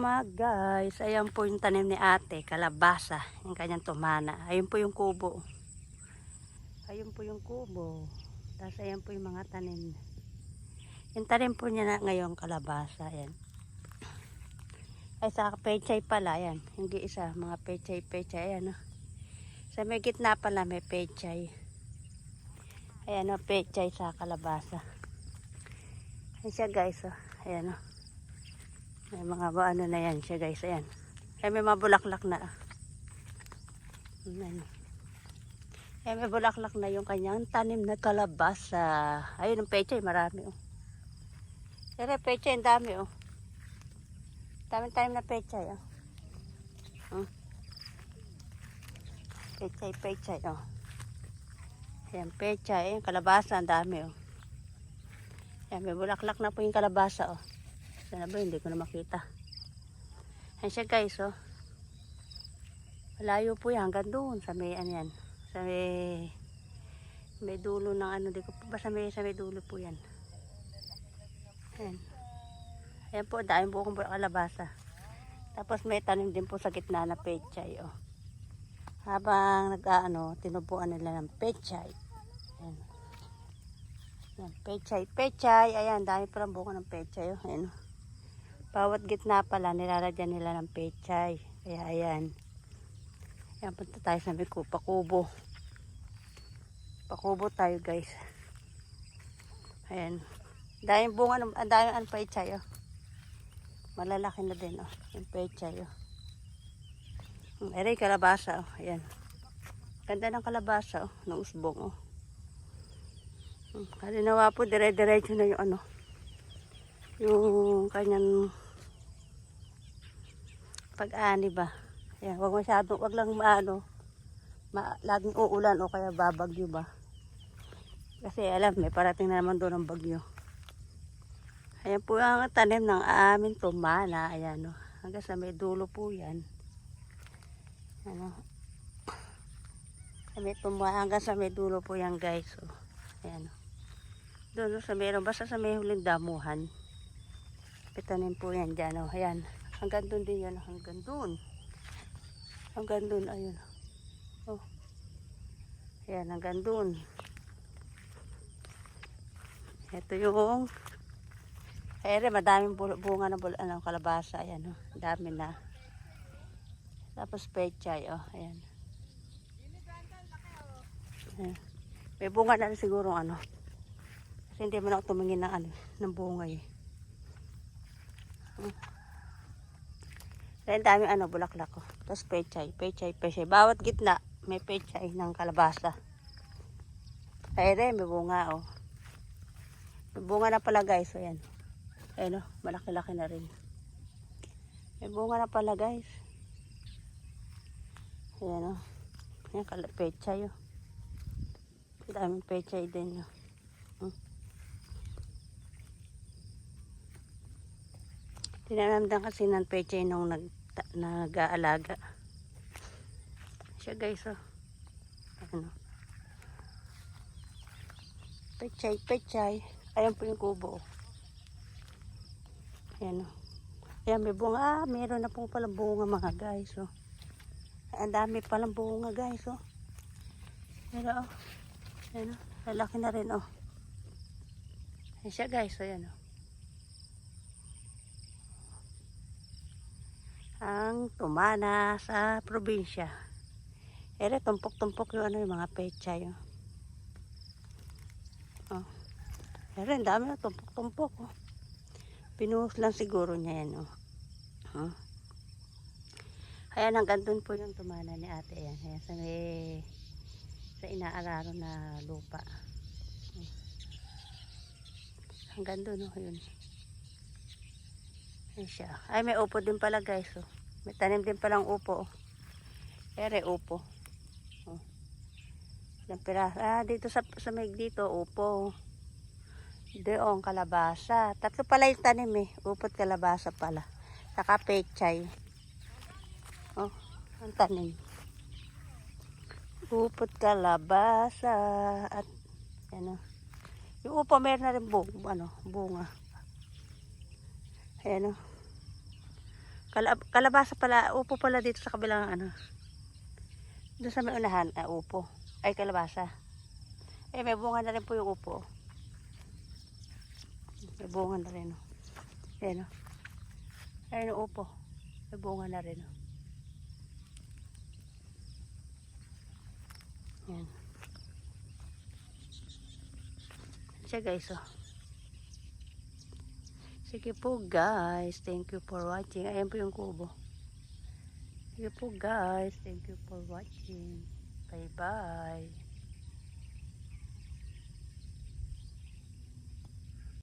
mga guys. Ayan po yung tanim ni ate, kalabasa. Yung kanyang tumana. Ayun po yung kubo. Ayun po yung kubo. Tapos ayan po yung mga tanim. Yung tanim po niya na ngayon kalabasa. Ayan. Ay sa pechay pala. Ayan. Hindi isa. Mga pechay pechay. Ayan o. Sa may gitna pala may pechay. Ayan o. Pechay sa kalabasa. Ayan siya guys o. Ayan o. May mga ba ano na yan siya guys. Ayan. Ay may mga bulaklak na. Ayan. Ay may bulaklak na yung kanyang tanim na kalabasa. Ayun ang pechay. Marami oh. Pero pechay ang dami oh. Daming tanim na pechay oh. Hmm. Pechay, pechay oh. Ayan, pechay. Ayan, kalabasa ang dami oh. Ayan, may bulaklak na po yung kalabasa oh. Sana ba? Hindi ko na makita. Ayan siya guys, oh. Malayo po yan. Hanggang doon. Sa may, ano yan. Sa may, may dulo ng ano. Di ko po, basta may, sa may dulo po yan. Ayan. Ayan po. Dahil po akong kalabasa. Tapos may tanim din po sa gitna na pechay, oh. Habang nag-ano, tinubuan nila ng pechay. Ayan. Ayan, pechay, pechay. Ayan, dami palang bunga ng pechay, oh. Ayan, oh. Bawat gitna pala, nilalagyan nila ng pechay. Kaya ayan. Ayan, punta tayo sa may ku- pakubo. Pakubo tayo guys. Ayan. Dahil bunga, ng- ang dami ang pechay oh. Malalaki na din oh. Yung pechay oh. Hmm, Aray, kalabasa oh. Ayan. Ganda ng kalabasa oh. Ng usbong oh. Hmm, Kalinawa po, dire-diretso na yung ano yung kanyang pag-ani ba. Yan, wag masyado, wag lang maano, ma, laging uulan o kaya babagyo ba. Kasi alam, may parating na naman doon ang bagyo. Ayan po ang tanim ng aming tumana. Ayan o. Hanggang sa may dulo po yan. Ano. May tumana, hanggang sa may dulo po yan guys. O. Ayan o. Doon sa meron, basta sa may huling damuhan. Pitanin po yan dyan. Oh. Ayan. Hanggang doon din yan. Hanggang doon. Hanggang doon. Ayun. Oh. Ayan. Hanggang doon. Ito yung Ere, madaming bunga ng bul- ano, kalabasa. Ayan. Oh. Dami na. Tapos pechay. Oh. Ayan. Ayan. May bunga na siguro ano. Kasi hindi man ako tumingin ng ano, ng bunga eh. Kaya ang dami ano, bulaklak ko. Tapos pechay, pechay, pechay. Bawat gitna, may pechay ng kalabasa. Ay may bunga oh. May bunga na pala guys, ayan. Ayan oh, malaki-laki na rin. May bunga na pala guys. Ayan oh. Ayan, pechay oh. Daming pechay din oh. Tinanamdan kasi ng peche nung nag, nag-aalaga. Siya guys, oh. Ano. Pechay, pechay. Ayan po yung kubo. oh. Ayan, oh. Ayan, may bunga. Ah, meron na pong palang bunga mga guys, oh. Ang dami palang bunga guys, oh. Ayan, oh. Ayan, oh. Lalaki na rin, oh. Ayan siya guys, oh. Ayan, oh. Ang tumana sa probinsya. Ere, tumpok-tumpok yung ano yung mga pechay. Oh. oh. Ere, ang dami na tumpok-tumpok. Oh. Pinuhos lang siguro niya yan. Oh. Oh. Ayan, hanggang dun po yung tumana ni ate. Ayan, ayan sa may sa inaararo na lupa. Oh. Hanggang dun, oh, yun. Siya. Ay, may upo din pala guys. Oh. May tanim din palang upo. Oh. Ere, upo. Oh. Ilang. Ah, dito sa, sa may dito, upo. Doon, kalabasa. Tatlo pala yung tanim eh. Upot kalabasa pala. Saka pechay. Oh, ang tanim. Upot kalabasa. At, ano. Yung upo, meron na rin bu ano, bunga. Ayan o. Kalab kalabasa pala, upo pala dito sa kabilang ano. Doon sa may unahan, ah, upo. Ay, kalabasa. Eh, may bunga na rin po yung upo. May bunga na rin. Oh. Ayan, oh. Ayun, yung upo. May bunga na rin. Oh. Ayan. Siya guys, oh. Sige po guys, thank you for watching. Ayan po yung kubo. Sige po guys, thank you for watching. Bye bye.